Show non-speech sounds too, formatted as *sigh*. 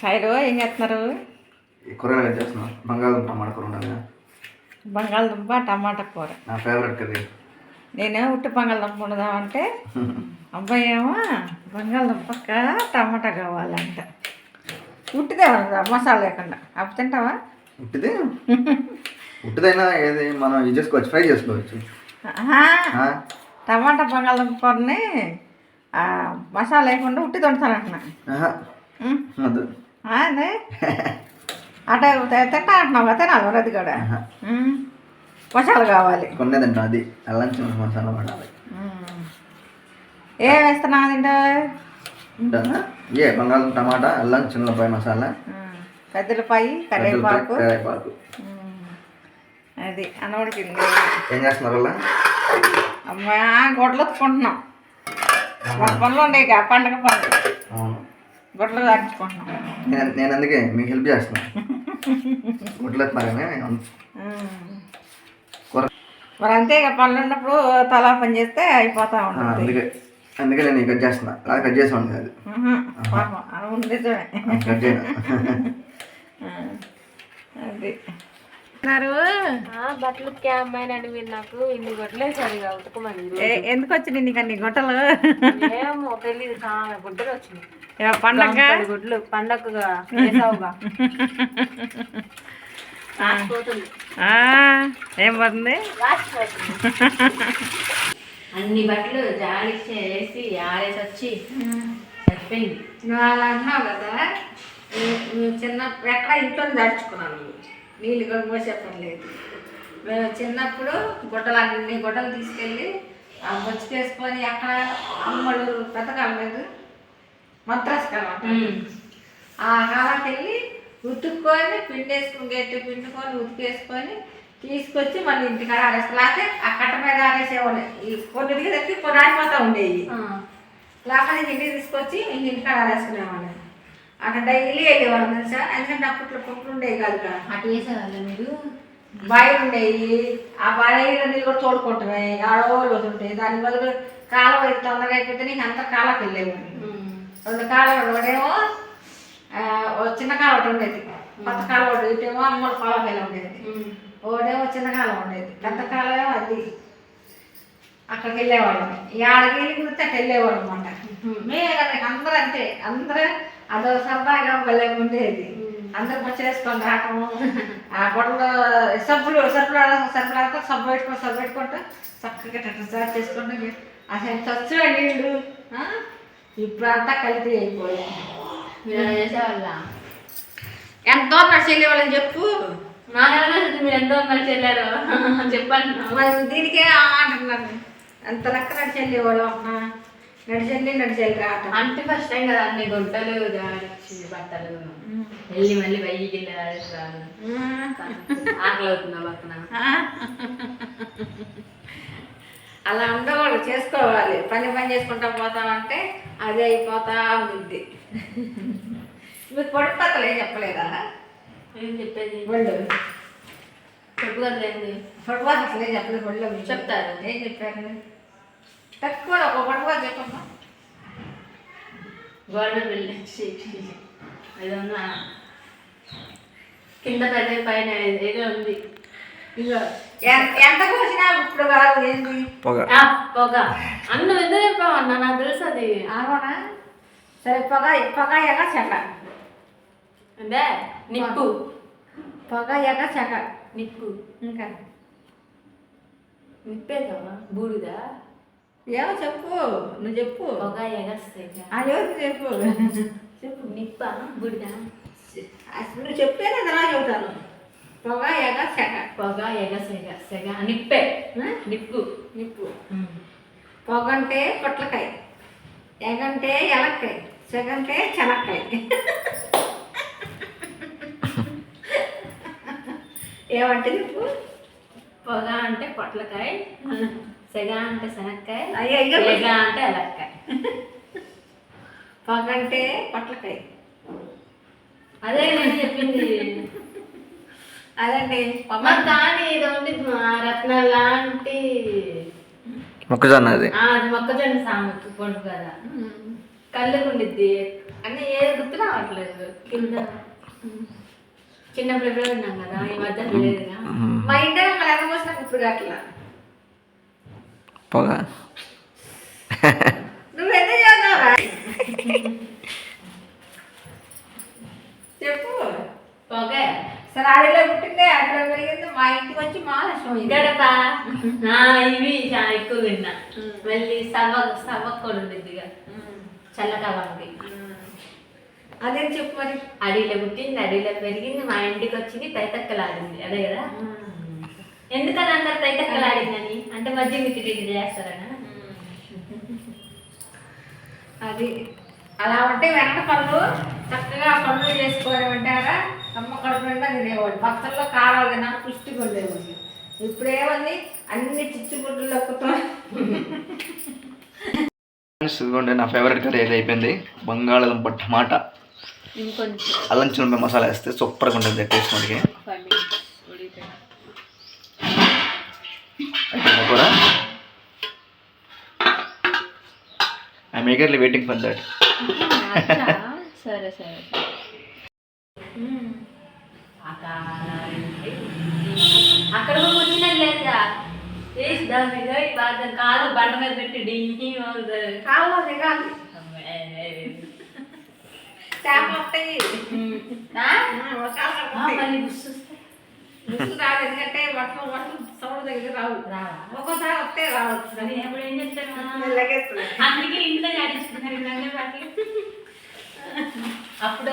Side ఏం చేస్తున్నారు? కూరగాయలు చేస్తున్నాం. బంగాళదుంప టమాటా కూర ఉండాలి బంగాళదుంప టమాటా కూర. నా ఫేవరెట్ కర్రీ. నేను ఉట్టి బంగాళదుంప వండుదామంటే *laughs* అబ్బాయి ఏమో బంగాళదుంపక్క టమాటా కావాలంట. ఉట్టిదే వండుదా మసాలా లేకుండా. అప్పుడు తింటావా? ఉట్టిది? ఉట్టిదైనా ఏది మనం ఇది చేసుకోవచ్చు ఫ్రై చేసుకోవచ్చు? టమాటా బంగాళదుంప కూరని మసాలా లేకుండా ఉట్టి. ఉం? వద్దు. అదే అటే *laughs* తింటా అంటున్నావు కదా తినాలి అది కూడా. మసాలా కావాలి. కొన్నే తింటాం అది అల్లం చిన్న మసాలా పడాలి. ఏం వేస్తున్నావు తింటా? ఉంటానా ఏ బంగాళదుంప టమాటా అల్లం చిన్నపాయ మసాలా. పెద్దలపాయి కరివేపాకు. ఉం. అది అనవడికింది ఏం చేస్తున్నారు అమ్మా గొడ్లు ఒత్తుకుంటున్నాం పనులు ఉండే ఇక పండగ పనులు. అవును గొడ్లు నేను అందుకే మీకు హెల్ప్ చేస్తున్నా. *laughs* గుడ్లు ఎత్తున్నారని మరి అంతే ఇక పనులు ఉన్నప్పుడు తలా పని చేస్తే అయిపోతా ఉంటుంది. అందుకే అందుకే నేను కట్ చేస్తున్నా. అలా కట్ చేసి ఉండదు అది. నిజమే. కట్ చేయను. *laughs* అది. ఆ, బట్టలు అమ్మాయినండి మీరు నాకు. ఇన్ని గొడ్లే సరిగా ఉతకమని ఎందుకు వచ్చినాయి నీకు అన్ని గుట్టలు ఏమో తెలియదు చాలా గుడ్డలు వచ్చినాయి. పండగ గుడ్లు పండగగా ఏం పడుతుంది? అన్ని బట్టలు జాడిచ్చి వేసి ఆరేసి వచ్చి సరిపోయింది. నువ్వు అలా అన్నావు కదా? చిన్న ఎక్కడ ఇంట్లో దాచుకున్నాను నీళ్ళు కూడా పోసే పని లేదు. మేము చిన్నప్పుడు గుడ్డలు అన్ని గుడ్డలు తీసుకెళ్ళి ఆ బొచ్చుకేసుకొని ఎక్కడ అమ్మలు పెద్ద కాలం లేదు. మద్రాసు కాలం. ఆ కాలానికి వెళ్ళి ఉతుక్కొని పిండేసుకుని గట్టి పిండుకొని ఉతికేసుకొని తీసుకొచ్చి మళ్ళీ ఇంటికాడ ఆరేసుకో లేకపోతే ఆ కట్ట మీద ఆరేసేవాళ్ళు. ఈ కొన్నిటికి తెచ్చి కొన్ని ఆడిపోతూ ఉండేవి. లేకపోతే ఇంటికి తీసుకొచ్చి ఇంటికాడ ఆరేసుకునేవాళ్ళం. అక్కడ డైలీ వెళ్ళేవాళ్ళం తెలుసా? ఎందుకంటే అప్పట్లో కుట్లు ఉండేవి కాదు కదా. అటు వేసేవాళ్ళ మీరు? బాయిలు ఉండేవి ఆ బాయిలో నీళ్ళు కూడా తోడుకుంటామే ఆడవాళ్ళు ఉంటాయి దాని బదులు కాలం అయితే తొందరగా అయిపోతే నీకు అంత కాలకు వెళ్ళేవాడిని రెండు కాలువలు ఒకటేమో చిన్న కాలం ఒకటి ఉండేది. కొత్త కాలం ఒకటి ఇటేమో అమ్మల పొలం వెళ్ళి ఉండేది. ఒకటేమో చిన్న కాలం ఉండేది. పెద్ద కాలం అది. అక్కడికి వెళ్ళేవాళ్ళం. ఈ ఆడకి వెళ్ళి కుడితే అటు వెళ్ళేవాళ్ళం అనమాట మేమే అందరూ అంతే. అందరూ అదో సరదాగా భలే ఉండేది. అందరూ పచ్చి వేసుకొని రావటము ఆ గొడవలో సబ్బులు సబ్బులు సబ్బులు ఆడితే సబ్బు పెట్టుకొని సబ్బు పెట్టుకుంటూ చక్కగా చేసుకుంటే అసలు ఎంత వచ్చా నీళ్ళు ఆ? ఇప్పుడు అంతా కలిపి అయిపోయి మీరు చేసేవాళ్ళ? ఎంత దూరం చెల్లేవాళ్ళని చెప్పు. మీరు ఎంతో కలిసి వెళ్ళారు చెప్పండి. మరి దీనికే ఆ అంటున్నాను. ఎంత లెక్క నడిచెళ్ళేవాళ్ళు అమ్మా. నడిచెల్లి నడిచెల్లి రావటం అంటే. ఫస్ట్ టైం కదా అన్ని గుంటలు జాడిచ్చి బట్టలు వెళ్ళి మళ్ళీ వెయ్యి గిన్నె రాను ఆకలి అవుతుందా పక్కన? అలా ఉండవాళ్ళు చేసుకోవాలి. పని పని చేసుకుంటా పోతామంటే అదే అయిపోతా ఉంది. మీకు పొడిపత్తలు ఏం చెప్పలేదా? ఏం చెప్పేది? ఒళ్ళు చెప్పు కదలేండి పొడిపాత అసలు ఏం చెప్పలేదు. చెప్తారు. ఏం చెప్పారు? తక్కువ ఒక పొడిపాత చెప్పమ్మా. గవర్నమెంట్ బిల్డింగ్ ఏదన్నా కింద పెద్ద పైన ఏదో ఉంది. ఎంత కోసినా ఇప్పుడు కాదు ఏంది? పొగ. ఆ, పొగ. అన్ను ఎందుకు చెప్పావన్నా? నాకు తెలుసు అది. ఆగోనా సరే పొగ పొగ ఎగ చెగ. అంటే నిప్పు. పొగ ఎగ చెగ. నిప్పు. ఇంకా? నిప్పే కదా బూడిద? ఏమో చెప్పు నువ్వు చెప్పు. పొగ ఎగస్తాయి ఎవరికి చెప్పు? *laughs* చెప్పు నిప్ప బూడిద. నువ్వు చెప్తేనే ఎలా చెబుతాను. పొగ ఎగ చెగ పొగ ఎగ సెగ సెగ. నిప్పే? నిప్పు. నిప్పు. *laughs* పొగ అంటే పొట్లకాయ ఎగంటే ఎలక్కాయ చెగంటే చెనక్కాయ. ఏమంటే నిప్పు పొగ అంటే పొట్లకాయ. సెగ అంటే శనక్కాయ అయ్యో, అంటే ఎలక్కాయ. పొగ అంటే పొట్లకాయ. అదే నేను చెప్పింది. అదండి. కానీ ఇది ఉంది రత్నాల లాంటి మొక్కజొన్న అది ఆ, అది మొక్కజొన్న సామెత పొడుగు కదా. కళ్ళకు ఉండిద్ది. అన్నీ ఏది గుర్తు రావట్లేదు. కింద. చిన్నప్పుడు ఎప్పుడో విన్నాం కదా ఈ మధ్య లేదుగా మా మళ్ళీ ఎంత పోసినా ఇప్పుడు అట్లా పొగ. చెప్పు. పొగ. సరే అడవిలో పుట్టిందే అడవిలో పెరిగింది మా ఇంటికి వచ్చి మా. గడప ఆ, ఇవి చాలా ఎక్కువ విన్నా మళ్ళీ సవ సవ కూడా ఉండిద్దిగా చల్లకాలంకి అదే చెప్పు మరి? అడవిలో పుట్టింది అడవిలో పెరిగింది మా ఇంటికి వచ్చింది తైతక్కలాడింది అదే కదా? ఎందుకని అందరు తైతక్కలాడిందని అంటే మధ్య మీకు ఇది చేస్తారనా? అది అలా ఉంటే వెనక పనులు చక్కగా పనులు చేసుకోవాలంటారా అమ్మ కడుపు నిండా తినేవాడు భక్తుల్లో కారాలు తిన్నా పుష్టిగా ఉండేవాడు ఇప్పుడేమంది అన్ని ఫ్రెండ్స్ ఇదిగోండి నా ఫేవరెట్ కర్రీ అయితే అయిపోయింది. బంగాళదుంప టమాటా. ఇంకొంచెం. అల్లం చిన్న మసాలా వేస్తే సూపర్గా ఉంటుంది టేస్ట్ మనకి. మేకర్లీ వెయిటింగ్ ఫర్ దట్ సరే సరే. అక్కడ కూడా కూర్చున్నది లేదా వేసి దాని మీద ఈ బాధ కాలు బండ మీద పెట్టి డింగి కాళ్ళు దిగాలి. మళ్ళీ గుర్తొస్తే. గుర్తు రాదు ఎందుకంటే వర్షం వర్షం సౌండ్ దగ్గర రావు. ఒక్కోసారి వస్తే రావచ్చు ఎప్పుడు ఏం చెప్తాను అందుకే ఇంట్లో *laughs* అప్పుడు